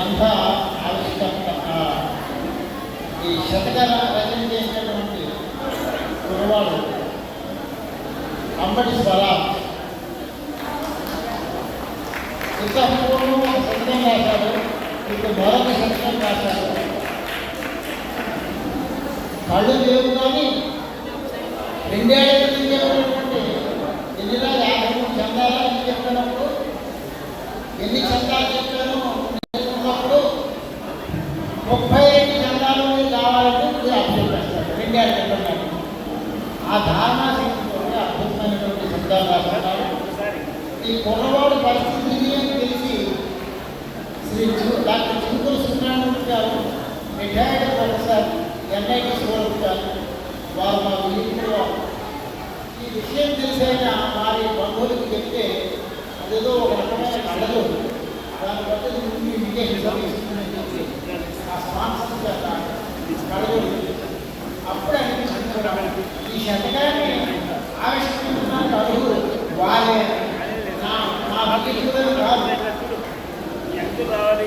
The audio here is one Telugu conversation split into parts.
గ్రంథ ఆవిష్కర్త ఈ శతక రచన చేసినటువంటి కురవాడు అంబటి స్వరాజ్. ఇంకా పూర్వం ఒక శతకం రాశాడు ఇప్పుడు మరొక శతకం రాశాడు. కళ్ళు లేవు కానీ రెండేళ్ళ ఈ కుర్రవాడు పరిస్థితి ఇది అని తెలిసి శ్రీ చు- డాక్టర్ చింతూరు సుబ్రహ్మణ్యం గారు రిటైర్డ్ ప్రొఫెసర్ ఎన్ఐటి సూరత్ గారు వారు మా విలీనంలో ఈ విషయం తెలిసైన వారి బంధువులకు చెప్తే అదేదో ఒక రకమైన కళలు. దాన్ని బట్టి ముందు ఇండికేషన్ ఇస్తుందని చెప్పి ఆ స్పాన్సర్ చేత కళలు అప్పుడు అనిపించింది కూడా. ఈ శతకాన్ని ఆవిష్కరించడానికి అడుగు వారే.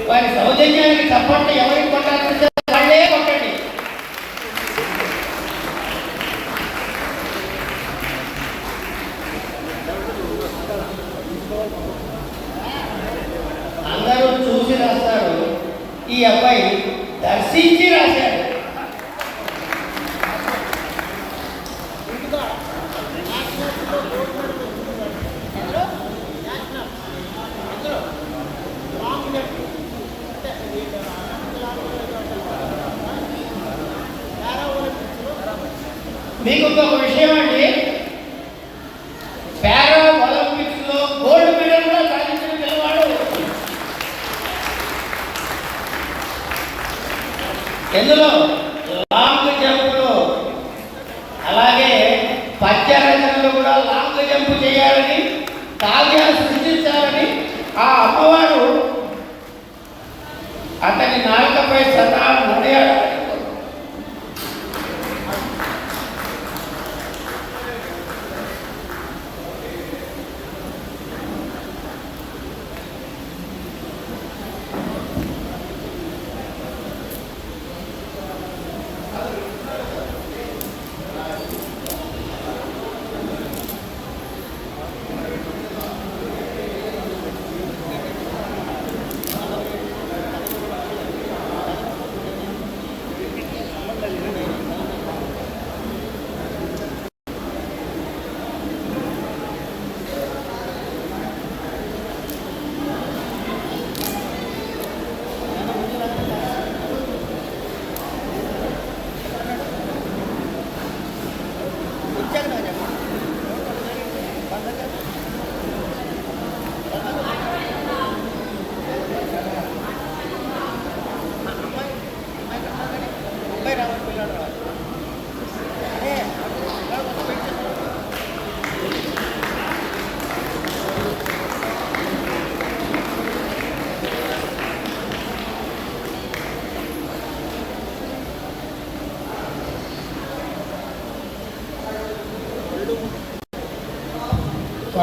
వారి సౌజన్యానికి చప్పట్లు ఎవరికి కొట్టాలంటే వాళ్ళే కొట్టండి. అందరూ చూసి రాస్తారు. ఈ అబ్బాయి దర్శించి రాశారు మీకు ఇంకొక విషయం అండి.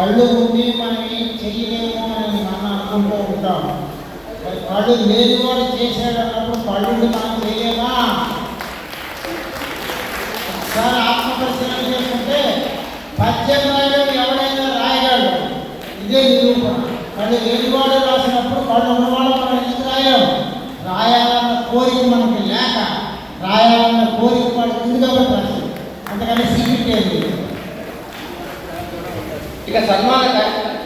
కళ్ళు ఉండి మనం ఏం చేయలేము అని మనం అనుకుంటూ ఉంటాం. మరి కళ్ళు లేని వాడు చేశాడు అన్నప్పుడు కళ్ళు మనం చేయలేమా? ఒకసారి ఆత్మపరిశీలన చేసుకుంటే పద్యం రాయడం ఎవడైనా రాయగలడు. ఇదే నిరూపణ. కళ్ళు లేనివాడు రాసినప్పుడు కళ్ళు ఉన్నవాడు మనం ఎందుకు రాయడం రాయాలన్న కోరిక మనకి లేక రాయాలన్న కోరిక వాడు ఉంది కాబట్టి రాసి అంతకని సీక్రెట్ ఏం లేదు. ఇక సన్మాన కార్యక్రమం.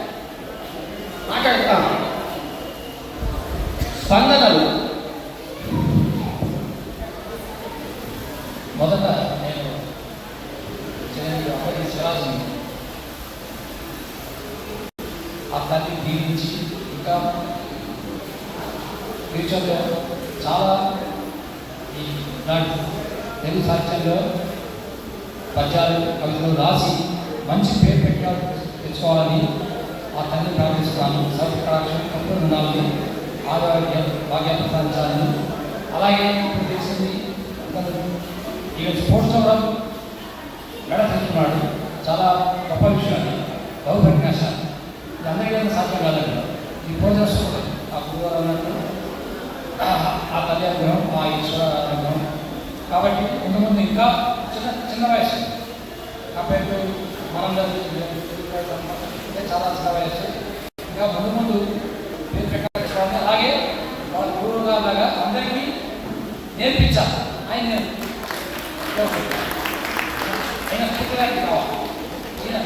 మాట్లాడతాం. స్పందనలు. మొదట నేను చిరంజీవి అప్పటి శివాజీని ఆ తల్లి దీవించి ఇంకా ఫ్యూచర్లో చాలా ఈ నాటి తెలుగు సాహిత్యంలో పద్యాలు కవితలు రాసి మంచి పేరు పెట్ట తెచ్చుకోవాలని ఆ తల్లి ప్రార్థిస్తున్నాను. సర్వకటాక్షం తప్పుడు ఉండాలని ఆరోగ్య భాగ్యాలు ప్రసాదించాలని. అలాగే ఇప్పుడు తెలిసింది అతను స్పోర్ట్స్ స్పోర్ట్స్లో కూడా మెడ తెచ్చుకున్నాడు చాలా గొప్ప విషయం అది. బహుప్రజ్ఞాశాలి ఇది అందరికీ సాధ్యం కాదండి. ఈ ప్రోజెస్ ఆ గురువారు అన్నట్టు ఆ తల్లి అనుగ్రహం ఆ ఈశ్వర అనుగ్రహం. కాబట్టి ముందు ముందు ఇంకా చిన్న చిన్న వయసు. కంపేర్ టు మనందరూ అంటే చాలా చిన్న ఇంకా ముందు ముందు అలాగే వాళ్ళ గురువుగా లాగా అందరికీ నేర్పించాలి ఆయన ఆయన పూర్తిగారికి కావాలి ఈయన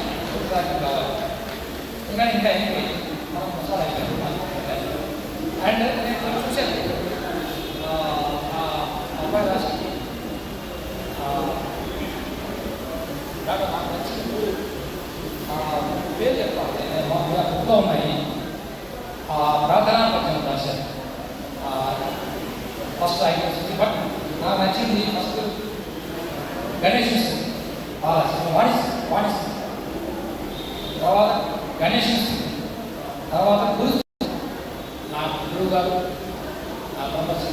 కావాలి ఇంకా ఇంకా ఏంటి మనం మసాలా అండ్ నేను చూశాను అబ్బాయి రాసింది డాక్టర్ నాకు పేరు చెప్పాలి మా మామూలుగా బుక్లో ఉన్నాయి ఆ ప్రార్థనా పద్యం రాశారు ఫస్ట్ ఐదు బట్ నాకు నచ్చింది ఫస్ట్ గణేష్ వాణి వాణి తర్వాత గణేష్ తర్వాత గురు నా గురువు గారు నా బ్రహ్మశ్రీ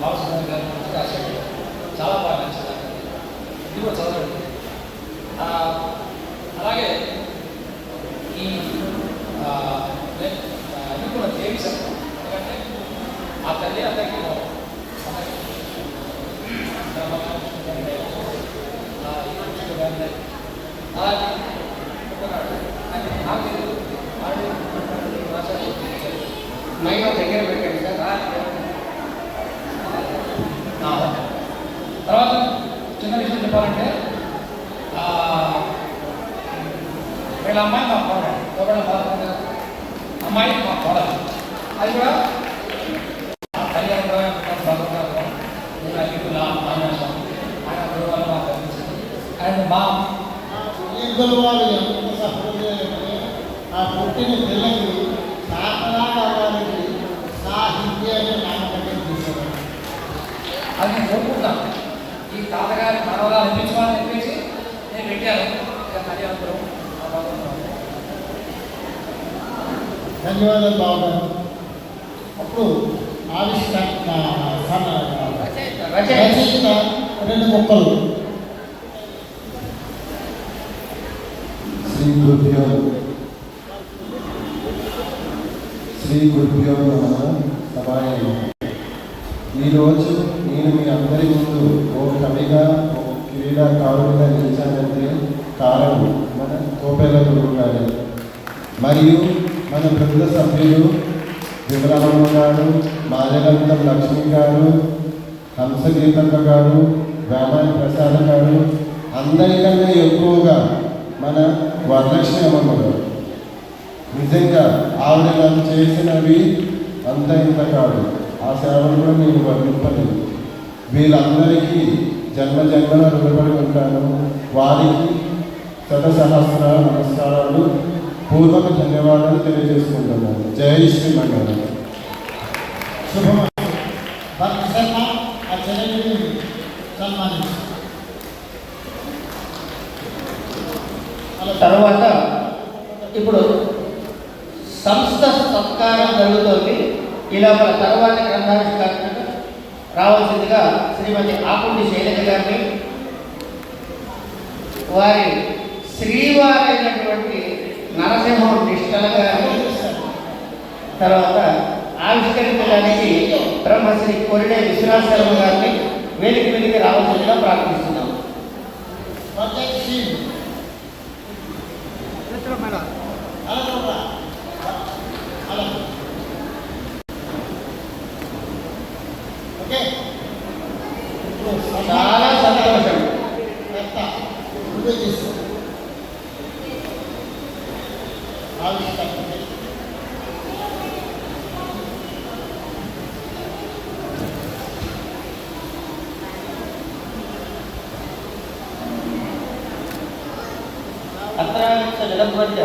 బాలసుబ్రహ్మణ్య గారు రాశాడు చాలా బాగా నచ్చింది ఇది కూడా చదవండి ఆ, అలాగే ఈ ఆ, లే- ఆ, ఇది కూడా దేవి సత్యం ఎందుకంటే ఆ తల్లి అందరికీ అలాగే నాకు దగ్గర పెట్టండి సార్. తర్వాత చిన్న విషయం చెప్పాలంటే వీళ్ళ అమ్మాయి మా కోడలు కోడలు బాగా అమ్మాయి మా కోడలు అది కూడా ఇద్దరు వాళ్ళు ఎంత ఆ పుట్టిన పిల్లకి సాధనాలు నామకరణం అది నేను కోరుకుంటాను ఈ తాతగారి మనవరాలు అనిపించుకోవాలని చెప్పేసి నేను పెట్టాను భగవంతుడు. ధన్యవాదాలు బాగున్నాను అప్పుడు ఆవిష్కరణ రచయిత రెండు ముక్కలు శ్రీ గురుభ్యో శ్రీ గురుభ్యో సభాయను ఈరోజు నేను మీ అందరి ముందు ఓ కవిగా ఓ క్రీడాకారుడిగా నిలిచానంటే కారణం మన కోపెల గురువు గారు మరియు మన బృంద సభ్యులు విమలమ్మ గారు మాల్యగంధం లక్ష్మి గారు హంసగీతమ్మ గారు వేమాని ప్రసాద్ గారు అందరికన్నా ఎక్కువగా మన వరలక్ష్మి అమ్మ గారు నిజంగా ఆవిడ నాకు చేసినవి అంత ఇంత కాదు ఆ సేవలు కూడా నేను వర్ణింపలేదు. వీళ్ళందరికీ జన్మ జన్మల రుణపడి ఉంటాను. వారికి శత సహస్ర నమస్కారాలు. పూర్వక ధన్యవాదాలు తెలియజేసుకుంటున్నాను. జై శ్రీమంగళం. శుభమ భక్తి శర్మ ఆ చెల్లెలిని సన్మానించారు అలా తర్వాత ఇప్పుడు సంస్థ సత్కారం జరుగుతోంది. ఈ లోపల తర్వాత గ్రంథావిష్కరణకు రావాల్సిందిగా శ్రీమతి ఆకుండి శైలజ గారిని వారి శ్రీవారైనటువంటి నరసింహం నిష్టల గారిని తర్వాత ఆవిష్కరించడానికి బ్రహ్మశ్రీ కొరిడే విశ్వనాథ శర్మ గారిని వేదిక మీదకి రావాల్సిందిగా ప్రార్థిస్తున్నాం. Apa लघुवद्य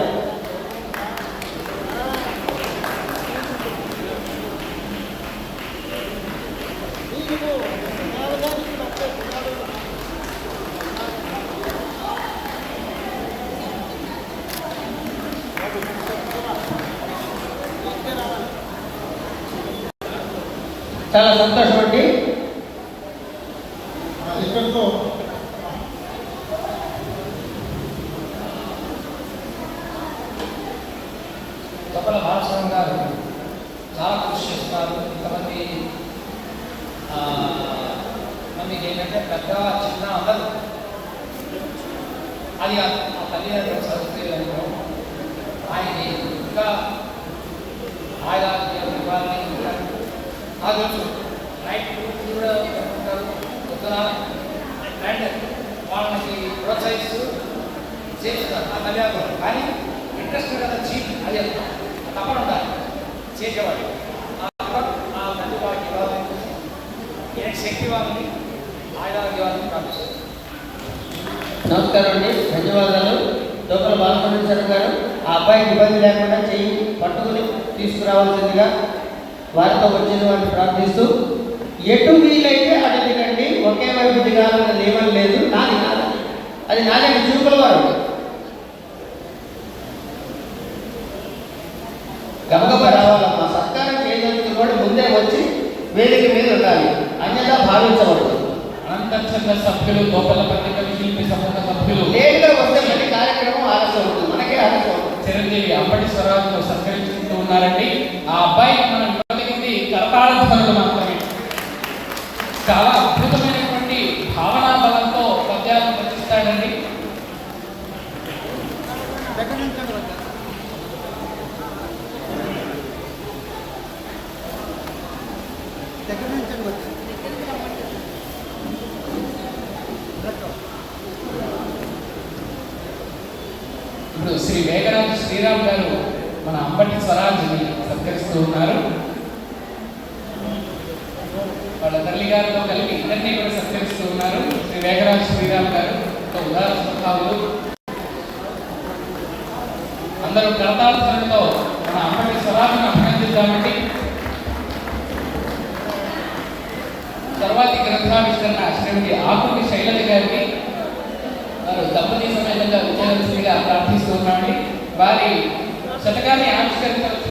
Thank you. చాలా సంతోషం అండి. తపల గారు చాలా కృషి చేస్తున్నారు. ఇంతమంది మందికి ఏంటంటే పెద్ద చిన్న అందరు అది ఆ తల్లిదండ్రులు చదివితే ఆయన ఇంకా ఆయన నాకు తెలుసు. నైట్ కూడా ఉంటారు పొద్దున అండ్ వాళ్ళకి ప్రోత్సహిస్తూ చేస్తున్నారు ఆ తల్లిదండ్రులు కానీ ఇంట్రెస్ట్ కదా చీప్ అది తప్పని ఉండాలి. చేసేవాడు ఆ తప్ప- ఆ తల్లి వాడికి ఇవ్వాలని ఈయన శక్తి వాళ్ళని ఆయన ఇవ్వాలని ప్రార్థిస్తారు నమస్కారం అండి. ధన్యవాదాలు. లోపల బాలసుబ్రహ్మణ్యం గారు ఆ అబ్బాయికి ఇబ్బంది లేకుండా చేయి పట్టుకుని తీసుకురావాల్సిందిగా వారితో వచ్చిన వారిని ప్రార్థిస్తూ ఎటు వీలైతే అటు దిగండి ఒకే వైపు దిగాలన్న నియమం లేదు నాది నాది అది నాదండి చూపుల వారు. గమగమ రావాలమ్మా సత్కారం చేయదలుచుకున్న కూడా ముందే వచ్చి వేదిక మీద ఉండాలి. అన్యదా భావించవద్దు. అనంతచంద్ర సభ్యులు గోపాల పత్రిక శిల్పి సమూహ సభ్యులు. లేట్గా వస్తే మళ్ళీ కార్యక్రమం ఆలస్యం అవుతుంది. మనకే ఆలస్యం చిరంజీవి అంబటి స్వరాజును సత్కరించుకుంటూ ఉన్నారండి. ఆ అబ్బాయి మనం కరతాళ మాత్రమే. చాలా అద్భుతమైనటువంటి భావనా బలంతో పద్యాలను రచిస్తాడండి. ఇప్పుడు శ్రీ వేగరాజు శ్రీరామ్ గారు మన అంబటి స్వరాజ్ని సత్కరిస్తూ ఉన్నారు వాళ్ళ తల్లి గారితో కలిపి ఇద్దరిని కూడా సత్కరిస్తూ ఉన్నారు శ్రీరామ్ గారు ఒక ఉదాహరణ స్వభావులు అందరూ కరతాళ ధ్వనితో మన అంబటి స్వరాజ్ని అభినందిద్దామండి. తర్వాతి గ్రంథావిష్కరణ శ్రీమతి ఆకుటి శైలజ గారికి వారు దంపతి సమేతంగా విజయదశమిగా ప్రార్థిస్తూ ఉన్నామండి. వారి శతకాన్ని ఆవిష్కరించవచ్చు